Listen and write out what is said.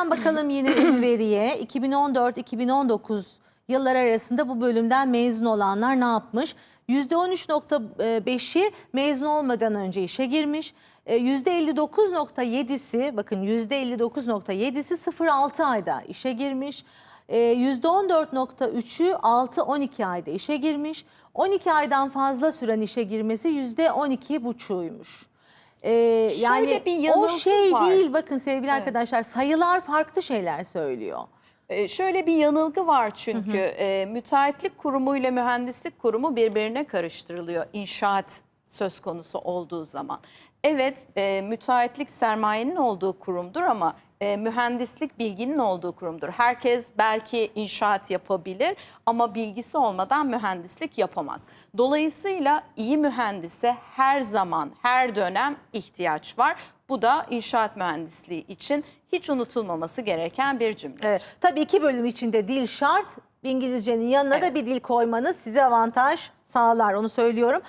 Hemen bakalım yine bir veriye. 2014-2019 yıllar arasında bu bölümden mezun olanlar ne yapmış? %13.5'i mezun olmadan önce işe girmiş. E, %59.7'si bakın %59.7'si 0-6 ayda işe girmiş. E, %14.3'ü 6-12 ayda işe girmiş. 12 aydan fazla süren işe girmesi %12,5'uymuş. E, yani bir o yanılgı şey var. değil bakın sevgili arkadaşlar sayılar farklı şeyler söylüyor. Ee, şöyle bir yanılgı var çünkü e, müteahhitlik kurumu ile mühendislik kurumu birbirine karıştırılıyor inşaat söz konusu olduğu zaman. Evet e, müteahhitlik sermayenin olduğu kurumdur ama e, mühendislik bilginin olduğu kurumdur. Herkes belki inşaat yapabilir ama bilgisi olmadan mühendislik yapamaz. Dolayısıyla iyi mühendise her zaman, her dönem ihtiyaç var. Bu da inşaat mühendisliği için hiç unutulmaması gereken bir cümle. Evet. Tabii iki bölüm içinde dil şart. İngilizcenin yanına da Evet. bir dil koymanız size avantaj sağlar onu söylüyorum.